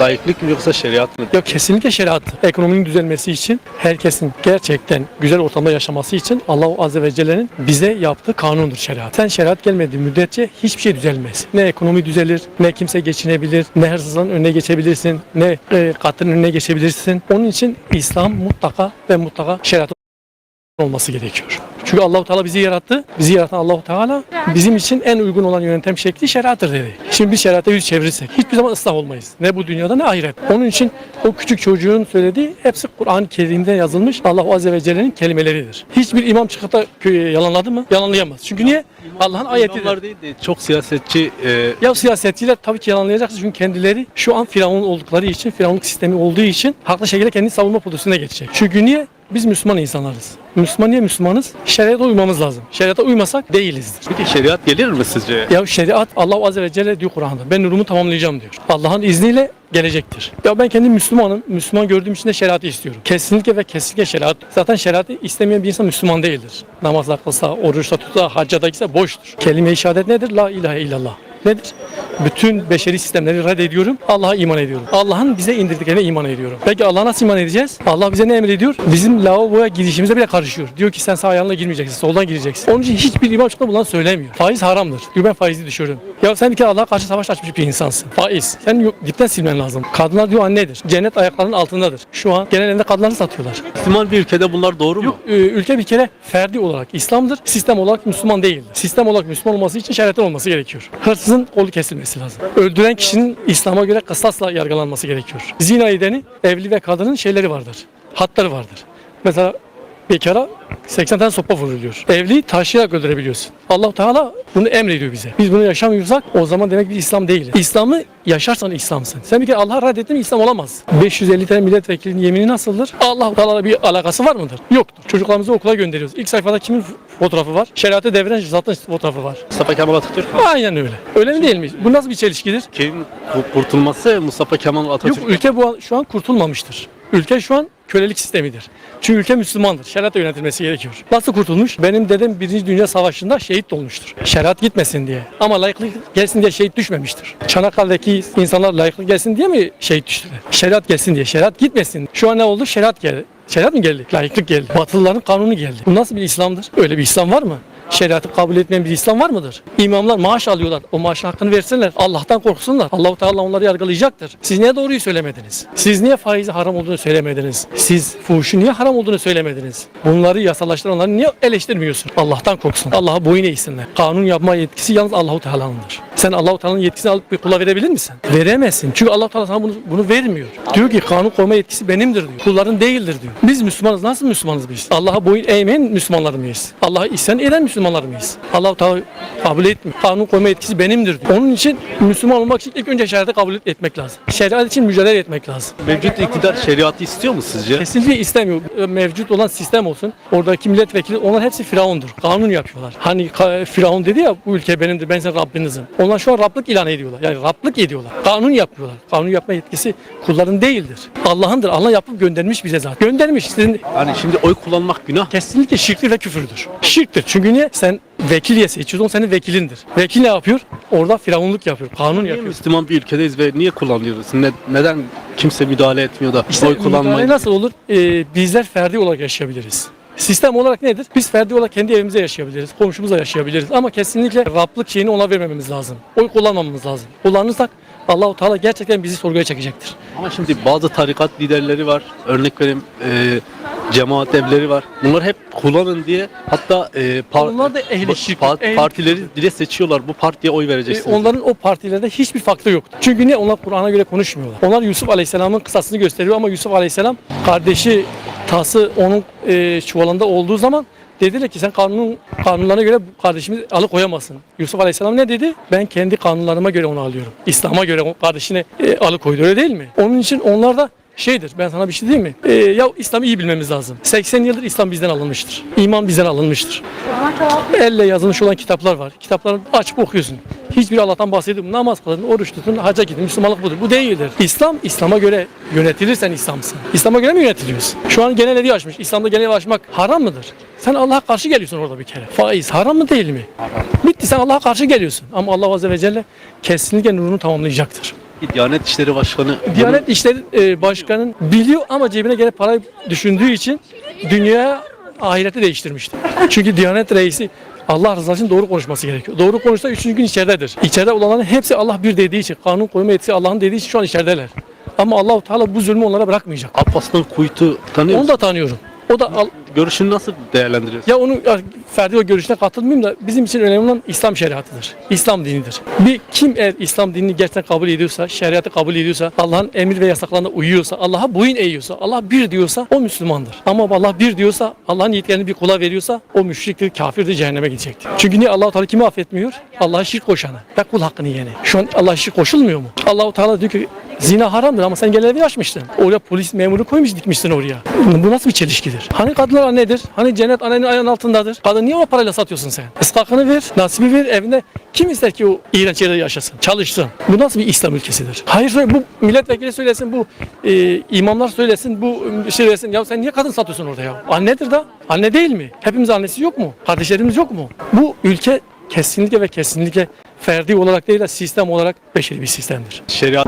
Laiklik mi yoksa şeriat mı? Ya kesinlikle şeriat. Ekonominin düzelmesi için, herkesin gerçekten güzel ortamda yaşaması için Allah Azze ve Celle'nin bize yaptığı kanundur şeriat. Sen şeriat gelmediği müddetçe hiçbir şey düzelmez. Ne ekonomi düzelir, ne kimse geçinebilir, ne hırsızlığın önüne geçebilirsin, ne e, katilin önüne geçebilirsin. Onun için İslam mutlaka ve mutlaka şeriat olması gerekiyor. Çünkü Allahu Teala bizi yarattı. Bizi yaratan Allahu Teala bizim için en uygun olan yöntem şekli şeriattır dedi. Şimdi biz şeriata yüz çevirirsek hiçbir zaman ıslah olmayız. Ne bu dünyada ne ahiret. Onun için o küçük çocuğun söylediği hepsi Kur'an-ı Kerim'de yazılmış Allah Azze ve Celle'nin kelimeleridir. Hiçbir imam çıkıp da yalanladı mı? Yalanlayamaz. Çünkü niye? Allah'ın ayetidir. İmamlar değil de çok siyasetçi e, Ya siyasetçiler tabii ki yalanlayacaksın çünkü kendileri şu an Firavun oldukları için, Firavunluk sistemi olduğu için haklı şekilde kendi savunma pozisyonuna geçecek. Çünkü niye? Biz Müslüman insanlarız. Müslüman niye Müslümanız? Şeriata uymamız lazım. Şeriata uymasak değilizdir. peki şeriat gelir mi sizce? Ya şeriat Allah Azze ve Celle diyor Kur'an'da. Ben nurumu tamamlayacağım diyor. Allah'ın izniyle gelecektir. Ya ben kendim Müslümanım. Müslüman gördüğüm için de şeriatı istiyorum. Kesinlikle ve kesinlikle şeriat. Zaten şeriatı istemeyen bir insan Müslüman değildir. Namazda kılsa, oruçta tutsa, hacca da gitse boştur. Kelime-i şehadet nedir? La ilahe illallah. Nedir? Bütün beşeri sistemleri reddediyorum. Allah'a iman ediyorum. Allah'ın bize indirdiklerine iman ediyorum. Peki Allah'a nasıl iman edeceğiz? Allah bize ne emrediyor? Bizim lavaboya girişimize bile karışıyor. Diyor ki sen sağ ayağınla girmeyeceksin, soldan gireceksin. Onun için hiçbir imam çıkıp bunları söylemiyor. Faiz haramdır. Diyor ben faizi düşürürüm. Ya sen bir kere Allah'a karşı savaş açmış bir insansın. Faiz. Sen yok, dipten silmen lazım. Kadınlar diyor annedir. Cennet ayaklarının altındadır. Şu an genelinde kadınları satıyorlar. Müslüman bir ülkede bunlar doğru mu? Yok e, ülke bir kere ferdi olarak İslam'dır. Sistem olarak Müslüman değildir. Sistem olarak Müslüman olması için şeriatın olması gerekiyor. Hırsızın kolu kesilmesi lazım. Öldüren kişinin İslam'a göre kısasla yargılanması gerekiyor. Zina edeni evli ve kadının şeyleri vardır. Hatları vardır. Mesela bekara 80 tane sopa vuruluyor. Evli taşıyarak öldürebiliyorsun. Allah Teala bunu emrediyor bize. Biz bunu yaşamıyorsak o zaman demek biz İslam değiliz. İslam'ı yaşarsan İslam'sın. Sen bir kere Allah'a reddettin mi İslam olamaz. 550 tane milletvekilinin yemini nasıldır? Allah Teala'la bir alakası var mıdır? Yoktur. Çocuklarımızı okula gönderiyoruz. İlk sayfada kimin fotoğrafı var? Şeriatı deviren zaten fotoğrafı var. Mustafa Kemal Atatürk Aynen öyle. Öyle mi değil mi? Bu nasıl bir çelişkidir? ku- kurtulması Mustafa Kemal Atatürk. Yok ülke bu an- şu an kurtulmamıştır. Ülke şu an kölelik sistemidir. Çünkü ülke Müslümandır. Şeriatla yönetilmesi gerekiyor. Nasıl kurtulmuş? Benim dedem Birinci Dünya Savaşı'nda şehit olmuştur. Şeriat gitmesin diye. Ama layıklık gelsin diye şehit düşmemiştir. Çanakkale'deki insanlar layıklık gelsin diye mi şehit düştüler? Şeriat gelsin diye. Şeriat gitmesin. Şu an ne oldu? Şeriat geldi. Şeriat mı geldi? Layıklık geldi. Batılıların kanunu geldi. Bu nasıl bir İslam'dır? Öyle bir İslam var mı? Şeriatı kabul etmeyen bir İslam var mıdır? İmamlar maaş alıyorlar. O maaşın hakkını versinler. Allah'tan korksunlar. Allahu Teala onları yargılayacaktır. Siz niye doğruyu söylemediniz? Siz niye faizi haram olduğunu söylemediniz? Siz fuhuşun niye haram olduğunu söylemediniz? Bunları yasalaştıranları niye eleştirmiyorsun? Allah'tan korksun. Allah'a boyun eğsinler. Kanun yapma yetkisi yalnız Allahu Teala'nındır. Sen Allahu Teala'nın yetkisini alıp bir kula verebilir misin? Veremezsin. Çünkü Allahu Teala sana bunu, bunu vermiyor. Diyor ki kanun koyma yetkisi benimdir diyor. Kulların değildir diyor. Biz Müslümanız. Nasıl Müslümanız biz? Allah'a boyun eğmeyen Müslümanlar mıyız? Allah'a isyan eden Müslümanlar mıyız? Allahu Teala kabul etmiyor. Kanun koyma yetkisi benimdir diyor. Onun için Müslüman olmak için ilk önce şeriatı kabul etmek lazım. Şeriat için mücadele etmek lazım. Mevcut iktidar şeriatı istiyor mu sizce? Kesinlikle istemiyor. E, Mevcut olan sistem olsun. Oradaki milletvekili onlar hepsi firavundur. Kanun yapıyorlar. Hani firavun dedi ya bu ülke benimdir ben senin Rabbinizim. Onlar şu an Rablık ilan ediyorlar. Yani Rablık ediyorlar. Kanun yapıyorlar. Kanun yapma yetkisi kulların değildir. Allah'ındır. Allah yapıp göndermiş bize zaten. Göndermiş. Sizin Hani şimdi oy kullanmak günah. kesinlikle şirktir ve küfürdür. Şirktir. Çünkü niye? Sen vekil diye seçiyorsun. Senin vekilindir. Vekil ne yapıyor? Orada firavunluk yapıyor. Kanun Niye yapıyor. Müslüman bir ülkedeyiz ve niye kullanıyoruz? Ne- neden kimse müdahale etmiyor da İşte oy müdahale kullanmayı? nasıl olur? Ee, bizler ferdi olarak yaşayabiliriz. Sistem olarak nedir? Biz ferdi olarak kendi evimizde yaşayabiliriz, komşumuzla yaşayabiliriz. Ama kesinlikle Rablık şeyini ona vermememiz lazım. Oy kullanmamamız lazım. Kullanırsak Allahu Teala gerçekten bizi sorguya çekecektir. Ama şimdi bazı tarikat liderleri var. Örnek vereyim e, cemaat evleri var. Bunlar hep kullanın diye hatta e, par- Onlar da ehli şirk, pa- ehli- partileri dile seçiyorlar. Bu partiye oy Ee, vereceksiniz. onların o partilerde hiçbir farklı yok. Çünkü niye? Onlar Kur'an'a göre konuşmuyorlar. Onlar Yusuf Aleyhisselam'ın kısasını gösteriyor ama Yusuf Aleyhisselam kardeşi tası onun e, çuvalında olduğu zaman dediler ki sen kanunun kanunlarına göre bu kardeşimizi alıkoyamazsın. Yusuf Aleyhisselam ne dedi? Ben kendi kanunlarıma göre onu alıyorum. İslam'a göre o kardeşini e, alıkoydu öyle değil mi? Onun için onlar da şeydir ben sana bir şey diyeyim mi? Ee, ya İslam'ı iyi bilmemiz lazım. 80 yıldır İslam bizden alınmıştır. İman bizden alınmıştır. Elle yazılmış olan kitaplar var. Kitapları açıp okuyorsun. Hiçbir Allah'tan bahsediyor. Namaz kılın, oruç tutun, hacca gidin. Müslümanlık budur. Bu değildir. İslam, İslam'a göre yönetilirsen İslam'sın. İslam'a göre mi yönetiliyorsun? Şu an genel evi açmış. İslam'da genel açmak haram mıdır? Sen Allah'a karşı geliyorsun orada bir kere. Faiz haram mı değil mi? Bitti sen Allah'a karşı geliyorsun. Ama Allah Azze ve Celle kesinlikle nurunu tamamlayacaktır. Diyanet İşleri Başkanı Diyanet İşleri e, Başkanı'nın biliyor ama cebine gene para düşündüğü için dünyaya ahireti değiştirmişti. Çünkü Diyanet Reisi Allah rızası için doğru konuşması gerekiyor. Doğru konuşsa üçüncü gün içeridedir. İçeride olanların hepsi Allah bir dediği için, kanun koyma yetisi Allah'ın dediği için şu an içerideler. Ama Allahu Teala bu zulmü onlara bırakmayacak. Abbas'tan Kuyt'u tanıyor Onu da tanıyorum. O da Görüşünü nasıl değerlendiriyorsun? ya onu ya Ferdi o görüşüne katılmayayım da bizim için önemli olan İslam şeriatıdır. İslam dinidir. Bir kim eğer İslam dinini gerçekten kabul ediyorsa, şeriatı kabul ediyorsa, Allah'ın emir ve yasaklarına uyuyorsa, Allah'a boyun eğiyorsa, Allah bir diyorsa o Müslümandır. Ama Allah bir diyorsa, Allah'ın yetkilerini bir kula veriyorsa o müşriktir, kafirdir, cehenneme gidecektir. Çünkü niye Allah-u Teala kimi affetmiyor? Allah'a şirk koşanı ve kul hakkını yiyeni. Şu an Allah'a şirk koşulmuyor mu? Allah-u Teala diyor ki Zina haramdır ama sen gel evi açmıştın. Oraya polis memuru koymuş dikmişsin oraya. Bu nasıl bir çelişkidir? Hani kadınlar annedir? Hani cennet annenin ayağının altındadır? Kadın niye o parayla satıyorsun sen? Iskakını ver, nasibi ver evinde. Kim ister ki o iğrenç yerde yaşasın, çalışsın? Bu nasıl bir İslam ülkesidir? Hayır bu milletvekili söylesin, bu e, imamlar söylesin, bu e, şey desin. Ya sen niye kadın satıyorsun orada ya? Annedir da. Anne değil mi? Hepimiz annesi yok mu? Kardeşlerimiz yok mu? Bu ülke kesinlikle ve kesinlikle ferdi olarak değil de sistem olarak beşeri bir sistemdir. Şeriat